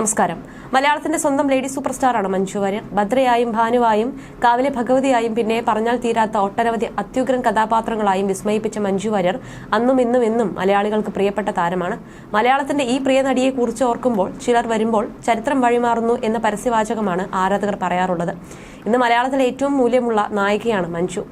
നമസ്കാരം. മലയാളത്തിന്റെ സ്വന്തം ലേഡി സൂപ്പർ സ്റ്റാറാണ് മഞ്ജു വാര്യർ. ഭദ്രയായും ഭാനുവായും കാവിലെ ഭഗവതിയായും പിന്നെ പറഞ്ഞാൽ തീരാത്ത ഒട്ടനവധി അത്യുഗ്രൻ കഥാപാത്രങ്ങളായും വിസ്മയിപ്പിച്ച മഞ്ജു വാര്യർ അന്നും ഇന്നും എന്നും മലയാളികൾക്ക് പ്രിയപ്പെട്ട താരമാണ്. മലയാളത്തിന്റെ ഈ പ്രിയ നടിയെ കുറിച്ച് ഓർക്കുമ്പോൾ ചിലർ വരുമ്പോൾ ചരിത്രം വഴിമാറുന്നു എന്ന പരസ്യവാചകമാണ് ആരാധകർ പറയാറുള്ളത്. ഇന്ന് മലയാളത്തിലെ ഏറ്റവും മൂല്യമുള്ള നായികയാണ് മഞ്ജു.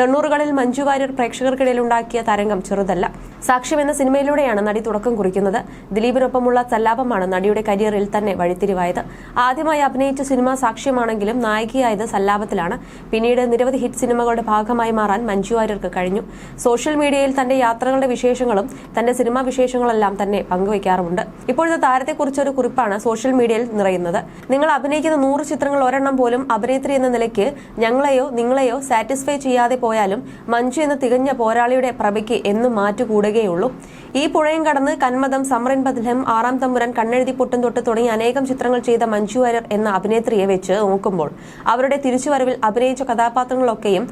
തൊണ്ണൂറുകളിൽ മഞ്ജു വാര്യർ പ്രേക്ഷകർക്കിടയിൽ ഉണ്ടാക്കിയ തരംഗം ചെറുതല്ല. സാക്ഷ്യം എന്ന സിനിമയിലൂടെയാണ് നടി തുടക്കം കുറിക്കുന്നത്. ദിലീപിനൊപ്പമുള്ള സല്ലാപമാണ് നടിയുടെ കരിയറിൽ തന്നെ വഴിത്തിരിവായത്. ആദ്യമായി അഭിനയിച്ച സിനിമ സാക്ഷ്യമാണെങ്കിലും നായികയായത് സല്ലാപത്തിലാണ്. പിന്നീട് നിരവധി ഹിറ്റ് സിനിമകളുടെ ഭാഗമായി മാറാൻ മഞ്ജു വാര്യർക്ക് കഴിഞ്ഞു. സോഷ്യൽ മീഡിയയിൽ തന്റെ യാത്രകളുടെ വിശേഷങ്ങളും തന്റെ സിനിമാ വിശേഷങ്ങളെല്ലാം തന്നെ പങ്കുവയ്ക്കാറുമുണ്ട്. ഇപ്പോഴത്തെ താരത്തെക്കുറിച്ചൊരു കുറിപ്പാണ് സോഷ്യൽ മീഡിയയിൽ നിറയുന്നത്. നിങ്ങൾ അഭിനയിക്കുന്ന നൂറ് ചിത്രങ്ങൾ ഒരെണ്ണം പോലും അഭിനേത്രി എന്ന നിലയ്ക്ക് ഞങ്ങളെയോ നിങ്ങളെയോ സാറ്റിസ്ഫൈ ചെയ്യാതെ പോയാലും മഞ്ജു എന്ന തികഞ്ഞ പോരാളിയുടെ പ്രഭയ്ക്ക് എന്നും മാറ്റുകൂടുകയുള്ളൂ ഈ പുഴയും കടന്ന് കന്മതം സമറിൻ ബദലം ആറാം തമ്പുരാൻ കണ്ണെഴുതി പൊട്ടും തൊട്ട് തുടങ്ങി അനേകം ചിത്രങ്ങൾ ചെയ്ത മഞ്ജു വാര്യർ എന്ന അഭിനേത്രിയെ വെച്ച് നോക്കുമ്പോൾ അവരുടെ തിരിച്ചുവരവിൽ അഭിനയിച്ച കഥാപാത്രങ്ങളൊക്കെയും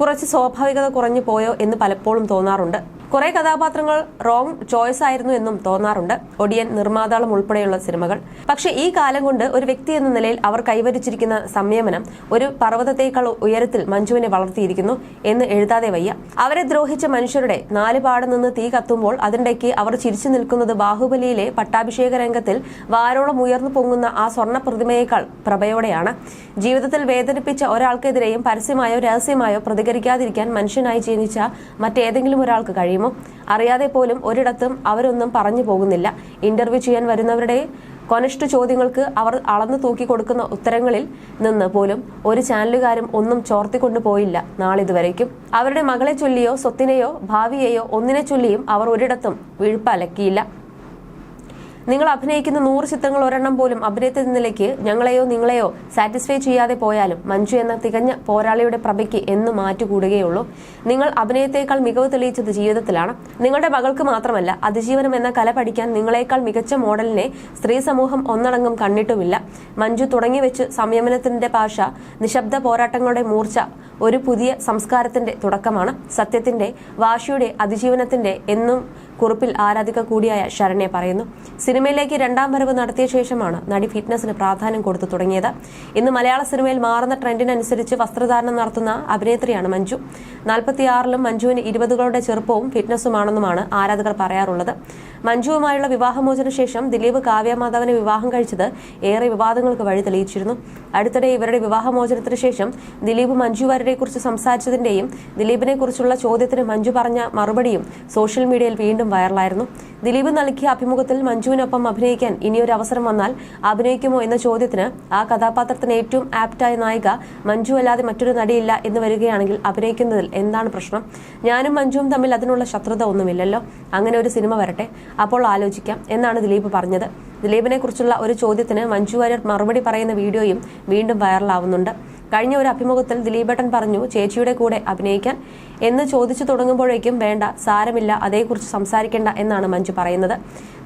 കുറച്ച് സ്വാഭാവികത കുറഞ്ഞു പോയോ എന്ന് പലപ്പോഴും തോന്നാറുണ്ട്. കുറെ കഥാപാത്രങ്ങൾ റോങ് ചോയ്സ് ആയിരുന്നു എന്നും തോന്നാറുണ്ട്. ഒടിയൻ നിർമ്മാതാളം ഉൾപ്പെടെയുള്ള സിനിമകൾ. പക്ഷെ ഈ കാലം കൊണ്ട് ഒരു വ്യക്തി എന്ന നിലയിൽ അവർ കൈവരിച്ചിരിക്കുന്ന സംയമനം ഒരു പർവതത്തേക്കാൾ ഉയരത്തിൽ മഞ്ജുവിനെ വളർത്തിയിരിക്കുന്നു എന്ന് എഴുതാതെ വയ്യ. അവരെ ദ്രോഹിച്ച മനുഷ്യരുടെ നാല് പാട് നിന്ന് തീ കത്തുമ്പോൾ അതിനിടയ്ക്ക് അവർ ചിരിച്ചു നിൽക്കുന്നത് ബാഹുബലിയിലെ പട്ടാഭിഷേക രംഗത്തിൽ വാരോളം ഉയർന്നു പൊങ്ങുന്ന ആ സ്വർണ പ്രതിമയേക്കാൾ പ്രഭയോടെയാണ്. ജീവിതത്തിൽ വേദനിപ്പിച്ച ഒരാൾക്കെതിരെയും പരസ്യമായോ രഹസ്യമായോ പ്രതികരിക്കാതിരിക്കാൻ മനുഷ്യനായി ജീവിച്ച മറ്റേതെങ്കിലും ഒരാൾക്ക് കഴിയുമോ? അറിയാതെ പോലും ഒരിടത്തും അവരൊന്നും പറഞ്ഞു പോകുന്നില്ല. ഇന്റർവ്യൂ ചെയ്യാൻ വരുന്നവരുടെ കൊനിഷ്ട ചോദ്യങ്ങൾക്ക് അവർ അളന്നു തൂക്കി കൊടുക്കുന്ന ഉത്തരങ്ങളിൽ നിന്ന് പോലും ഒരു ചാനലുകാരും ഒന്നും ചോർത്തിക്കൊണ്ടു പോയില്ല നാളിതുവരേക്കും. അവരുടെ മകളെ ചൊല്ലിയോ സ്വത്തിനെയോ ഭാവിയെയോ ഒന്നിനെ ചൊല്ലിയും അവർ ഒരിടത്തും വീഴ്പ്പലക്കിയില്ല. നിങ്ങൾ അഭിനയിക്കുന്ന നൂറ് ചിത്രങ്ങൾ ഒരെണ്ണം പോലും അഭിനയത്തിൽ നിലയ്ക്ക് ഞങ്ങളെയോ നിങ്ങളെയോ സാറ്റിസ്ഫൈ ചെയ്യാതെ പോയാലും മഞ്ജു എന്ന തികഞ്ഞ പോരാളിയുടെ പ്രഭയ്ക്ക് എന്ന് മാറ്റുകൂടുകയുള്ളൂ. നിങ്ങൾ അഭിനയത്തേക്കാൾ മികവ് തെളിയിച്ചത് ജീവിതത്തിലാണ്. നിങ്ങളുടെ മകൾക്ക് മാത്രമല്ല അതിജീവനം എന്ന കല പഠിക്കാൻ നിങ്ങളെക്കാൾ മികച്ച മോഡലിനെ സ്ത്രീ സമൂഹം ഒന്നടങ്കം കണ്ടിട്ടുമില്ല. മഞ്ജു തുടങ്ങി വെച്ച് സംയമനത്തിന്റെ ഭാഷ നിശബ്ദ പോരാട്ടങ്ങളുടെ മൂർച്ച ഒരു പുതിയ സംസ്കാരത്തിന്റെ തുടക്കമാണ്. സത്യത്തിന്റെ വാശിയുടെ അതിജീവനത്തിന്റെ എന്നും കുറിപ്പിൽ ആരാധിക കൂടിയായ ശരണ്യ പറയുന്നു. സിനിമയിലേക്ക് രണ്ടാം വരവ് നടത്തിയ ശേഷമാണ് നടി ഫിറ്റ്നസിന് പ്രാധാന്യം കൊടുത്തു തുടങ്ങിയത്. ഇന്ന് മലയാള സിനിമയിൽ മാറുന്ന ട്രെൻഡിനനുസരിച്ച് വസ്ത്രധാരണം നടത്തുന്ന അഭിനേത്രിയാണ് മഞ്ജു. നാൽപ്പത്തിയാറിലും മഞ്ജുവിന് ഇരുപതുകളുടെ ചെറുപ്പവും ഫിറ്റ്നസുമാണെന്നുമാണ് ആരാധകർ പറയാറുള്ളത്. മഞ്ജുവുമായുള്ള വിവാഹമോചന ശേഷം ദിലീപ് കാവ്യമാധവനെ വിവാഹം കഴിച്ചത് ഏറെ വിവാദങ്ങൾക്ക് വഴി തെളിയിച്ചിരുന്നു. അടുത്തിടെ ഇവരുടെ വിവാഹമോചനത്തിന് ശേഷം ദിലീപ് മഞ്ജു കുറിച്ച് സംസാരിച്ചതിന്റെയും ദിലീപിനെ കുറിച്ചുള്ള ചോദ്യത്തിന് മഞ്ജു പറഞ്ഞ മറുപടിയും സോഷ്യൽ മീഡിയയിൽ വീണ്ടും വൈറലായിരുന്നു. ദിലീപ് നൽകിയ അഭിമുഖത്തിൽ മഞ്ജുവിനൊപ്പം അഭിനയിക്കാൻ ഇനിയൊരു അവസരം വന്നാൽ അഭിനയിക്കുമോ എന്ന ചോദ്യത്തിന് ആ കഥാപാത്രത്തിന് ഏറ്റവും ആപ്റ്റായ നായിക മഞ്ജു അല്ലാതെ മറ്റൊരു നടിയില്ല എന്ന് വരികയാണെങ്കിൽ അഭിനയിക്കുന്നതിൽ എന്താണ് പ്രശ്നം? ഞാനും മഞ്ജുവും തമ്മിൽ അതിനുള്ള ശത്രുത ഒന്നുമില്ലല്ലോ. അങ്ങനെ ഒരു സിനിമ വരട്ടെ. അപ്പോൾ ആലോചിക്കാം എന്നാണ് ദിലീപ് പറഞ്ഞത്. ദിലീപിനെ കുറിച്ചുള്ള ഒരു ചോദ്യത്തിന് മഞ്ജു വാര്യർ മറുപടി പറയുന്ന വീഡിയോയും വീണ്ടും വൈറലാവുന്നുണ്ട്. കഴിഞ്ഞ ഒരു അഭിമുഖത്തിൽ ദിലീപേട്ടൻ പറഞ്ഞു ചേച്ചിയുടെ കൂടെ അഭിനയിക്കാൻ എന്ന് ചോദിച്ചു തുടങ്ങുമ്പോഴേക്കും വേണ്ട സാരമില്ല അതേക്കുറിച്ച് സംസാരിക്കേണ്ട എന്നാണ് മഞ്ജു പറയുന്നത്.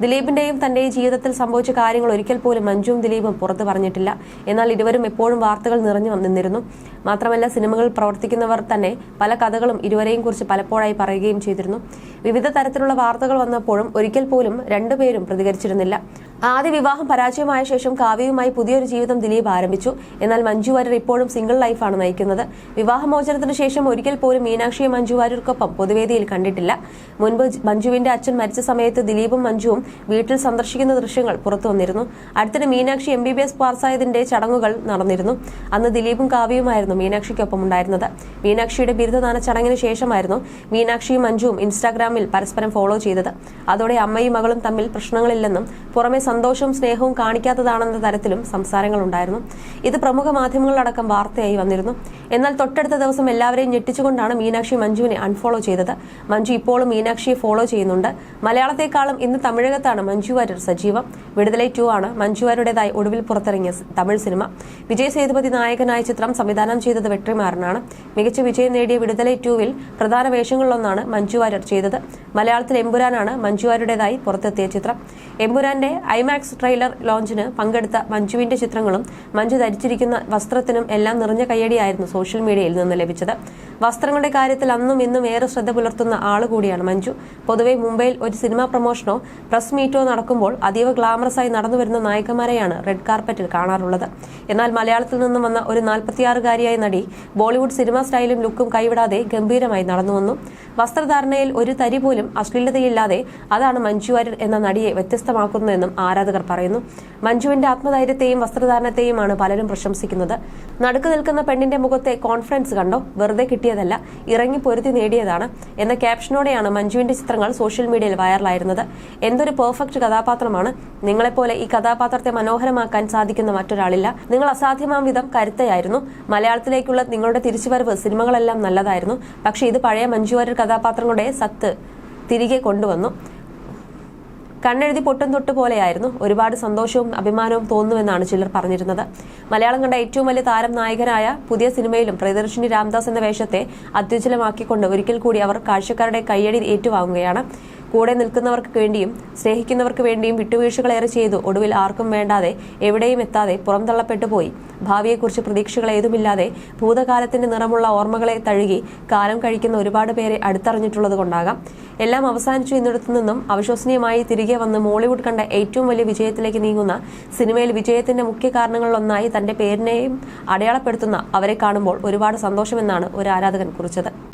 ദിലീപിന്റെയും തന്റെയും ജീവിതത്തിൽ സംഭവിച്ച കാര്യങ്ങൾ ഒരിക്കൽ പോലും മഞ്ജുവും ദിലീപും പുറത്തു പറഞ്ഞിട്ടില്ല. എന്നാൽ ഇരുവരും എപ്പോഴും വാർത്തകൾ നിറഞ്ഞു നിന്നിരുന്നു മാത്രമല്ല സിനിമകളിൽ പ്രവർത്തിക്കുന്നവർ തന്നെ പല കഥകളും ഇരുവരെയും കുറിച്ച് പലപ്പോഴായി പറയുകയും ചെയ്തിരുന്നു. വിവിധ തരത്തിലുള്ള വാർത്തകൾ വന്നപ്പോഴും ഒരിക്കൽ പോലും രണ്ടുപേരും പ്രതികരിച്ചിരുന്നില്ല. ആദ്യ വിവാഹം പരാജയമായ ശേഷം കാവ്യയുമായി പുതിയൊരു ജീവിതം ദിലീപ് ആരംഭിച്ചു. എന്നാൽ മഞ്ജു വാര്യർ ഇപ്പോഴും സിംഗിൾ ലൈഫാണ് നയിക്കുന്നത്. വിവാഹമോചനത്തിന് ശേഷം ഒരിക്കൽ പോലും മീനാക്ഷിയെ മഞ്ജു വാര്യർക്കൊപ്പം പൊതുവേദിയിൽ കണ്ടിട്ടില്ല. മുൻപ് മഞ്ജുവിന്റെ അച്ഛൻ മരിച്ച സമയത്ത് ദിലീപും മഞ്ജുവും വീട്ടിൽ സന്ദർശിക്കുന്ന ദൃശ്യങ്ങൾ പുറത്തു വന്നിരുന്നു. അടുത്തിടെ Meenakshi M B B S പാസ്സായതിന്റെ ചടങ്ങുകൾ നടന്നിരുന്നു. അന്ന് ദിലീപും കാവ്യയുമായിരുന്നു മീനാക്ഷിക്കൊപ്പം ഉണ്ടായിരുന്നത്. മീനാക്ഷിയുടെ ബിരുദദാന ചടങ്ങിന് ശേഷമായിരുന്നു മീനാക്ഷിയും മഞ്ജുവും ഇൻസ്റ്റാഗ്രാമിൽ പരസ്പരം ഫോളോ ചെയ്തത്. അതോടെ അമ്മയും മകളും തമ്മിൽ പ്രശ്നങ്ങളില്ലെന്നും പുറമെ സന്തോഷവും സ്നേഹവും കാണിക്കാത്തതാണെന്ന തരത്തിലും സംസാരങ്ങളുണ്ടായിരുന്നു. ഇത് പ്രമുഖ മാധ്യമങ്ങളിലടക്കം വാർത്തയായി വന്നിരുന്നു. എന്നാൽ തൊട്ടടുത്ത ദിവസം എല്ലാവരെയും ഞെട്ടിച്ചുകൊണ്ടാണ് മീനാക്ഷി മഞ്ജുവിനെ അൺഫോളോ ചെയ്തത്. മഞ്ജു ഇപ്പോഴും മീനാക്ഷിയെ ഫോളോ ചെയ്യുന്നുണ്ട്. മലയാളത്തെക്കാളും ഇന്ന് തമിഴകത്താണ് മഞ്ജു വാര്യർ സജീവം. വിടുതലൈ ടു ആണ്. മഞ്ജു വാര്യരുടേതായി ഒടുവിൽ പുറത്തിറങ്ങിയ തമിഴ് സിനിമ. വിജയ് സേതുപതി നായകനായ ചിത്രം സംവിധാനം ചെയ്തത് വെട്രിമാരനാണ്. മികച്ച വിജയം നേടിയ വിടുതലൈ ടുവിൽ പ്രധാന വേഷങ്ങളിലൊന്നാണ് മഞ്ജു വാര്യർ ചെയ്തത്. മലയാളത്തിൽ എമ്പുരാനാണ് മഞ്ജു വാര്യരുടേതായി പുറത്തെത്തിയ ചിത്രം. എമ്പുരാന്റെ ഐമാക്സ് ട്രെയിലർ ലോഞ്ചിന് പങ്കെടുത്ത മഞ്ജുവിന്റെ ചിത്രങ്ങളും മഞ്ജു ധരിച്ചിരിക്കുന്ന വസ്ത്രത്തിനും എല്ലാം നിറഞ്ഞ കയ്യടിയായിരുന്നു സോഷ്യൽ മീഡിയയിൽ നിന്ന് ലഭിച്ചത്. വസ്ത്രങ്ങളുടെ കാര്യത്തിൽ അന്നും ഇന്നും ഏറെ ശ്രദ്ധ പുലർത്തുന്ന ആൾ കൂടിയാണ് മഞ്ജു. പൊതുവെ മുംബൈയിൽ ഒരു സിനിമാ പ്രൊമോഷനോ പ്രസ് മീറ്റോ നടക്കുമ്പോൾ അതീവ ഗ്ലാമറസായി നടന്നു വരുന്ന നായികമാരെയാണ് റെഡ് കാർപ്പറ്റിൽ കാണാറുള്ളത്. എന്നാൽ മലയാളത്തിൽ നിന്നും വന്ന ഒരു നാൽപ്പത്തിയാറുകാരിയായ നടി ബോളിവുഡ് സിനിമാ സ്റ്റൈലും ലുക്കും കൈവിടാതെ ഗംഭീരമായി നടന്നു വന്നു. വസ്ത്രധാരണയിൽ ഒരു തരി പോലും അശ്ലീലതയില്ലാതെ അതാണ് മഞ്ജു വാര്യർ എന്ന നടിയെ വ്യത്യസ്തമാക്കുന്നതെന്നും ആരാധകർ പറയുന്നു. മഞ്ജുവിന്റെ ആത്മധൈര്യത്തെയും വസ്ത്രധാരണത്തെയുമാണ് പലരും പ്രശംസിക്കുന്നത്. നടുക്ക് നിൽക്കുന്ന പെണ്ണിന്റെ മുഖത്തെ കോൺഫിഡൻസ് കണ്ടോ? വെറുതെ കിട്ടിയതല്ല ഇറങ്ങി പൊരുത്തി നേടിയതാണ് എന്ന ക്യാപ്ഷനോടെയാണ് മഞ്ജുവിന്റെ ചിത്രങ്ങൾ സോഷ്യൽ മീഡിയയിൽ വൈറലായിരുന്നത്. എന്തൊരു പെർഫെക്റ്റ് കഥാപാത്രമാണ്. നിങ്ങളെപ്പോലെ ഈ കഥാപാത്രത്തെ മനോഹരമാക്കാൻ സാധിക്കുന്ന മറ്റൊരാളില്ല. നിങ്ങൾ അസാധ്യമാം വിധം കരുത്തയായിരുന്നു. മലയാളത്തിലേക്കുള്ള നിങ്ങളുടെ തിരിച്ചുവരവ് സിനിമകളെല്ലാം നല്ലതായിരുന്നു. പക്ഷേ ഇത് പഴയ മഞ്ജു വാര്യർ കഥാപാത്രങ്ങളുടെ സത്ത് തിരികെ കൊണ്ടുവന്നു. കണ്ണെഴുതി പൊട്ടും തൊട്ട് പോലെയായിരുന്നു. ഒരുപാട് സന്തോഷവും അഭിമാനവും തോന്നുമെന്നാണ് ചിലർ പറഞ്ഞിരുന്നത്. മലയാളം കണ്ട ഏറ്റവും വലിയ താരം നായകനായ പുതിയ സിനിമയിലും പ്രിയദർശിനി രാംദാസ് എന്ന വേഷത്തെ അത്യുജ്വലമാക്കിക്കൊണ്ട് ഒരിക്കൽ കൂടി അവർ കാഴ്ചക്കാരുടെ കയ്യടി ഏറ്റുവാങ്ങുകയാണ്. കൂടെ നിൽക്കുന്നവർക്ക് വേണ്ടിയും സ്നേഹിക്കുന്നവർക്ക് വേണ്ടിയും വിട്ടുവീഴ്ചകളേറെ ചെയ്തു. ഒടുവിൽ ആർക്കും വേണ്ടാതെ എവിടെയും എത്താതെ പുറംതള്ളപ്പെട്ടു പോയി. ഭാവിയെക്കുറിച്ച് പ്രതീക്ഷകൾ ഏതുമില്ലാതെ ഭൂതകാലത്തിന്റെ നിറമുള്ള ഓർമ്മകളെ തഴുകി കാലം കഴിക്കുന്ന ഒരുപാട് പേരെ അടുത്തറിഞ്ഞിട്ടുള്ളത് കൊണ്ടാകാം. എല്ലാം അവസാനിച്ചു എന്നിടത്തു നിന്നും അവിശ്വസനീയമായി തിരികെ വന്ന് മോളിവുഡ് കണ്ട ഏറ്റവും വലിയ വിജയത്തിലേക്ക് നീങ്ങുന്ന സിനിമയിൽ വിജയത്തിന്റെ മുഖ്യ കാരണങ്ങളിലൊന്നായി തന്റെ പേരിനെയും അടയാളപ്പെടുത്തുന്ന അവരെ കാണുമ്പോൾ ഒരുപാട് സന്തോഷമെന്നാണ് ഒരു ആരാധകൻ കുറിച്ചത്.